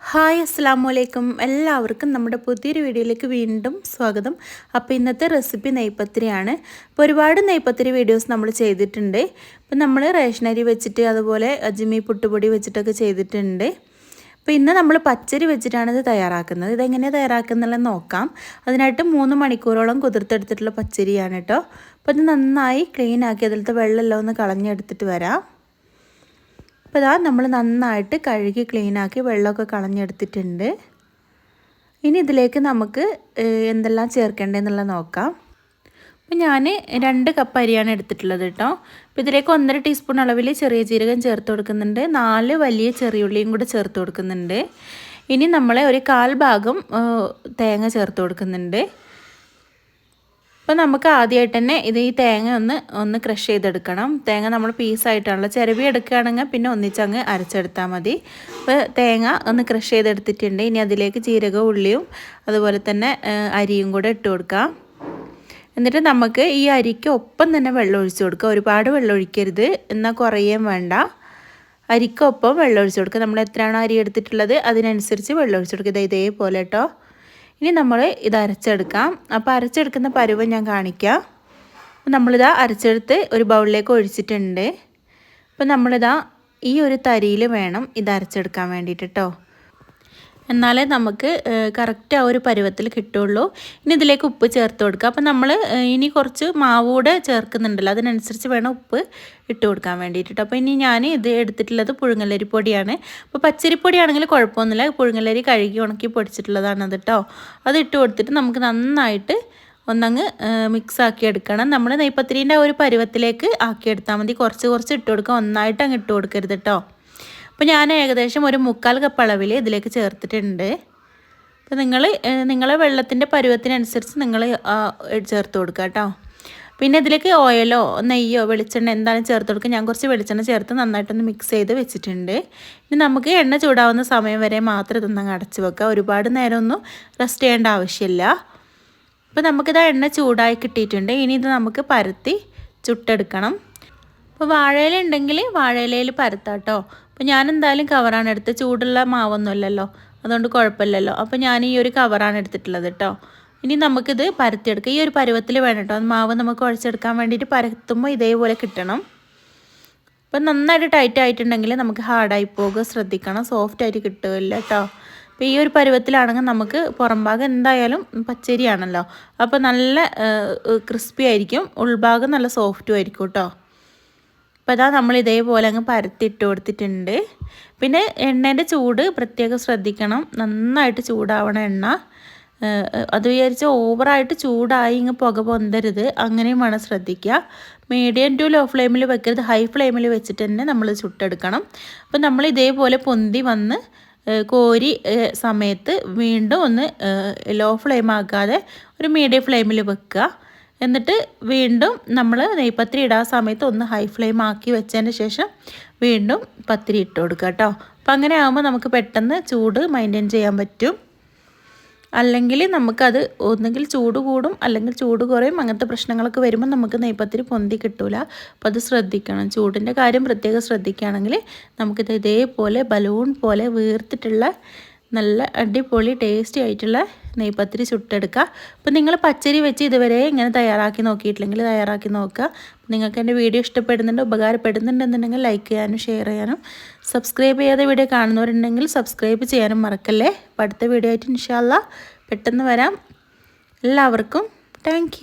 Hi അസ്സാം വലൈക്കും എല്ലാവർക്കും നമ്മുടെ പുതിയൊരു വീഡിയോയിലേക്ക് വീണ്ടും സ്വാഗതം. അപ്പോൾ ഇന്നത്തെ റെസിപ്പി നെയ്പ്പത്തിരിയാണ് അപ്പോൾ ഒരുപാട് നെയ്പ്പത്തിരി വീഡിയോസ് നമ്മൾ ചെയ്തിട്ടുണ്ട്. അപ്പോൾ നമ്മൾ റേഷനരി വെച്ചിട്ട് അതുപോലെ അജ്മി പുട്ടുപൊടി വെച്ചിട്ടൊക്കെ ചെയ്തിട്ടുണ്ട്. അപ്പോൾ ഇന്ന് നമ്മൾ പച്ചരി വെച്ചിട്ടാണ് ഇത് തയ്യാറാക്കുന്നത്. ഇതെങ്ങനെയാണ് തയ്യാറാക്കുന്നുള്ളത് നോക്കാം. അതിനായിട്ട് മൂന്ന് മണിക്കൂറോളം കുതിർത്തെടുത്തിട്ടുള്ള പച്ചരിയാണ് കേട്ടോ. അപ്പോൾ ഇത് നന്നായി ക്ലീൻ ആക്കി അതിലത്തെ വെള്ളമെല്ലാം ഒന്ന് കളഞ്ഞെടുത്തിട്ട് വരാം. അപ്പോൾ ഇതാ നമ്മൾ നന്നായിട്ട് കഴുകി ക്ലീനാക്കി വെള്ളമൊക്കെ കളഞ്ഞെടുത്തിട്ടുണ്ട്. ഇനി ഇതിലേക്ക് നമുക്ക് എന്തെല്ലാം ചേർക്കേണ്ടതെന്നുള്ളത് നോക്കാം. അപ്പോൾ ഞാൻ രണ്ട് കപ്പ് അരിയാണ് എടുത്തിട്ടുള്ളത് കേട്ടോ. അപ്പോൾ ഇതിലേക്ക് ഒന്നര ടീസ്പൂൺ അളവിൽ ചെറിയ ജീരകം ചേർത്ത് കൊടുക്കുന്നുണ്ട്. നാല് വലിയ ചെറിയുള്ളിയും കൂടെ ചേർത്ത് കൊടുക്കുന്നുണ്ട്. ഇനി നമ്മളെ ഒരു കാൽ ഭാഗം തേങ്ങ ചേർത്ത് കൊടുക്കുന്നുണ്ട്. അപ്പോൾ നമുക്ക് ആദ്യമായിട്ട് തന്നെ ഇത് ഈ തേങ്ങ ഒന്ന് ഒന്ന് ക്രഷ് ചെയ്തെടുക്കണം. തേങ്ങ നമ്മൾ പീസായിട്ടാണല്ലോ ചിരവി എടുക്കുകയാണെങ്കിൽ പിന്നെ ഒന്നിച്ചങ്ങ് അരച്ചെടുത്താൽ മതി. അപ്പോൾ തേങ്ങ ഒന്ന് ക്രഷ് ചെയ്തെടുത്തിട്ടുണ്ട്. ഇനി അതിലേക്ക് ജീരകവും ഉള്ളിയും അതുപോലെ തന്നെ അരിയും കൂടെ ഇട്ട് കൊടുക്കാം. എന്നിട്ട് നമുക്ക് ഈ അരിക്ക് ഒപ്പം തന്നെ വെള്ളം ഒഴിച്ചു കൊടുക്കുക ഒരുപാട് വെള്ളം ഒഴിക്കരുത്. എന്നാൽ കുറയുകയും വേണ്ട. അരിക്കൊപ്പം വെള്ളം ഒഴിച്ചു കൊടുക്കുക നമ്മൾ എത്രയാണോ അരി എടുത്തിട്ടുള്ളത് അതിനനുസരിച്ച് വെള്ളം ഒഴിച്ചു കൊടുക്കുക ഇതേപോലെ കേട്ടോ. ഇനി നമ്മൾ ഇത് അരച്ചെടുക്കാം. അപ്പോൾ അരച്ചെടുക്കുന്ന പരുവം ഞാൻ കാണിക്കാം. നമ്മളിതാ അരച്ചെടുത്ത് ഒരു ബൗളിലേക്ക് ഒഴിച്ചിട്ടുണ്ട്. അപ്പോൾ നമ്മളിതാ ഈ ഒരു തരിയിൽ വേണം ഇത് അരച്ചെടുക്കാൻ വേണ്ടിയിട്ട് കേട്ടോ എന്നാലേ നമുക്ക് കറക്റ്റ് ആ ഒരു പരുവത്തിൽ കിട്ടുള്ളൂ. ഇനി ഇതിലേക്ക് ഉപ്പ് ചേർത്ത് കൊടുക്കുക. അപ്പം നമ്മൾ ഇനി കുറച്ച് മാവ് കൂടെ ചേർക്കുന്നുണ്ടല്ലോ അതിനനുസരിച്ച് വേണം ഉപ്പ് ഇട്ട് കൊടുക്കാൻ വേണ്ടിയിട്ട്. അപ്പോൾ ഇനി ഞാൻ ഇത് എടുത്തിട്ടുള്ളത് പുഴുങ്ങലരി പൊടിയാണ്. അപ്പോൾ പച്ചരിപ്പൊടിയാണെങ്കിൽ കുഴപ്പമൊന്നുമില്ല. പുഴുങ്ങലരി കഴുകി ഉണക്കി പൊടിച്ചിട്ടുള്ളതാണ് അത് കേട്ടോ അത് ഇട്ട് കൊടുത്തിട്ട് നമുക്ക് നന്നായിട്ട് ഒന്നങ്ങ് മിക്സ് ആക്കി എടുക്കണം. നമ്മൾ നെയ്പ്പത്തിരീന്റെ ആ ഒരു പരുവത്തിലേക്ക് ആക്കിയെടുത്താൽ മതി. കുറച്ച് കുറച്ച് ഇട്ട് കൊടുക്കുക. ഒന്നായിട്ട് അങ്ങ് ഇട്ട് കൊടുക്കരുത് കേട്ടോ അപ്പോൾ ഞാൻ ഏകദേശം ഒരു മുക്കാൽ കപ്പ് അളവിൽ ഇതിലേക്ക് ചേർത്തിട്ടുണ്ട്. അപ്പോൾ നിങ്ങൾ നിങ്ങളെ വെള്ളത്തിന്റെ പരുവത്തിനനുസരിച്ച് നിങ്ങൾ ചേർത്ത് കൊടുക്കുക കേട്ടോ. പിന്നെ ഇതിലേക്ക് ഓയിലോ നെയ്യോ വെളിച്ചെണ്ണ എന്താണ് ചേർത്ത് കൊടുക്കുക? ഞാൻ കുറച്ച് വെളിച്ചെണ്ണ ചേർത്ത് നന്നായിട്ടൊന്ന് മിക്സ് ചെയ്ത് വെച്ചിട്ടുണ്ട്. ഇനി നമുക്ക് എണ്ണ ചൂടാവുന്ന സമയം വരെ മാത്രം ഇതൊന്നങ്ങ് അടച്ച് വെക്കുക. ഒരുപാട് നേരമൊന്നും റെസ്റ്റ് ചെയ്യേണ്ട ആവശ്യമില്ല. അപ്പോൾ നമുക്കിത് എണ്ണ ചൂടായി കിട്ടിയിട്ടുണ്ട്. ഇനി ഇത് നമുക്ക് പരത്തി ചുട്ടെടുക്കണം. അപ്പോൾ വാഴയില ഉണ്ടെങ്കിൽ വാഴയിലയിൽ പരത്താട്ടോ. അപ്പോൾ ഞാൻ എന്തായാലും കവറാണ് എടുത്ത്. ചൂടുള്ള മാവൊന്നുമല്ലല്ലോ. അതുകൊണ്ട് കുഴപ്പമില്ലല്ലോ. അപ്പോൾ ഞാൻ ഈ ഒരു കവറാണ് എടുത്തിട്ടുള്ളത് കേട്ടോ ഇനി നമുക്കിത് പരത്തിയെടുക്കാം. ഈ ഒരു പരുവത്തിൽ വേണം കേട്ടോ മാവ് നമുക്ക് കുഴച്ചെടുക്കാൻ വേണ്ടിയിട്ട് പരത്തുമ്പോൾ ഇതേപോലെ കിട്ടണം. അപ്പം നന്നായിട്ട് ടൈറ്റ് ആയിട്ടുണ്ടെങ്കിൽ നമുക്ക് ഹാർഡായി പോകുക ശ്രദ്ധിക്കണം. സോഫ്റ്റ് ആയിട്ട് കിട്ടുകയില്ല കേട്ടോ അപ്പോൾ ഈ ഒരു പരുവത്തിലാണെങ്കിൽ നമുക്ക് പുറം ഭാഗം എന്തായാലും പച്ചരിയാണല്ലോ. അപ്പോൾ നല്ല ക്രിസ്പി ആയിരിക്കും. ഉൾഭാഗം നല്ല സോഫ്റ്റും ആയിരിക്കും കേട്ടോ അപ്പോൾ ഇതാ നമ്മൾ ഇതേപോലെ അങ്ങ് പരത്തിട്ട് കൊടുത്തിട്ടുണ്ട്. പിന്നെ എണ്ണേന്റെ ചൂട് പ്രത്യേകം ശ്രദ്ധിക്കണം. നന്നായിട്ട് ചൂടാവണം എണ്ണ. അത് വിചാരിച്ച് ഓവറായിട്ട് ചൂടായി ഇങ്ങ് പുക പൊന്തരുത്. അങ്ങനെയും വേണം ശ്രദ്ധിക്കുക മീഡിയം ടു ലോ ഫ്ലെയിമിൽ വെക്കരുത്. ഹൈ ഫ്ലെയിമിൽ വെച്ചിട്ട് തന്നെ നമ്മൾ ചുട്ടെടുക്കണം. അപ്പം നമ്മൾ ഇതേപോലെ പൊന്തി വന്ന് കോരി സമയത്ത് വീണ്ടും ഒന്ന് ലോ ഫ്ലെയിം ആക്കാതെ ഒരു മീഡിയം ഫ്ലെയിമിൽ വെക്കുക എന്നിട്ട് വീണ്ടും നമ്മൾ നെയ്പത്തിരി ഇടാൻ സമയത്ത് ഒന്ന് ഹൈ ഫ്ലെയിം ആക്കി വെച്ചതിന് ശേഷം വീണ്ടും പത്തിരി ഇട്ട് കൊടുക്കുക കേട്ടോ അപ്പം അങ്ങനെ ആകുമ്പോൾ നമുക്ക് പെട്ടെന്ന് ചൂട് മെയിന്റെയിൻ ചെയ്യാൻ പറ്റും. അല്ലെങ്കിൽ നമുക്കത് ഒന്നുകിൽ ചൂട് കൂടും അല്ലെങ്കിൽ ചൂട് കുറയും അങ്ങനത്തെ പ്രശ്നങ്ങളൊക്കെ വരുമ്പോൾ നമുക്ക് നെയ്പത്തിരി പൊന്തി കിട്ടൂല. അപ്പോൾ അത് ശ്രദ്ധിക്കണം. ചൂടിന്റെ കാര്യം പ്രത്യേകം ശ്രദ്ധിക്കുകയാണെങ്കിൽ നമുക്കിത് ഇതേപോലെ ബലൂൺ പോലെ വീർത്തിട്ടുള്ള നല്ല അടിപൊളി ടേസ്റ്റി ആയിട്ടുള്ള നെയ്പത്തിരി ചുട്ടെടുക്കുക. അപ്പോൾ നിങ്ങൾ പച്ചരി വെച്ച് ഇതുവരെ ഇങ്ങനെ തയ്യാറാക്കി നോക്കിയിട്ടില്ലെങ്കിൽ തയ്യാറാക്കി നോക്കുക. നിങ്ങൾക്ക് എന്റെ വീഡിയോ ഇഷ്ടപ്പെടുന്നുണ്ട് ഉപകാരപ്പെടുന്നുണ്ടെന്നുണ്ടെങ്കിൽ ലൈക്ക് ചെയ്യാനും ഷെയർ ചെയ്യാനും സബ്സ്ക്രൈബ് ചെയ്യാതെ വീഡിയോ കാണുന്നവരുണ്ടെങ്കിൽ സബ്സ്ക്രൈബ് ചെയ്യാനും മറക്കല്ലേ? അപ്പം അടുത്ത വീഡിയോ ആയിട്ട് ഇൻഷാല്ല പെട്ടെന്ന് വരാം. എല്ലാവർക്കും താങ്ക്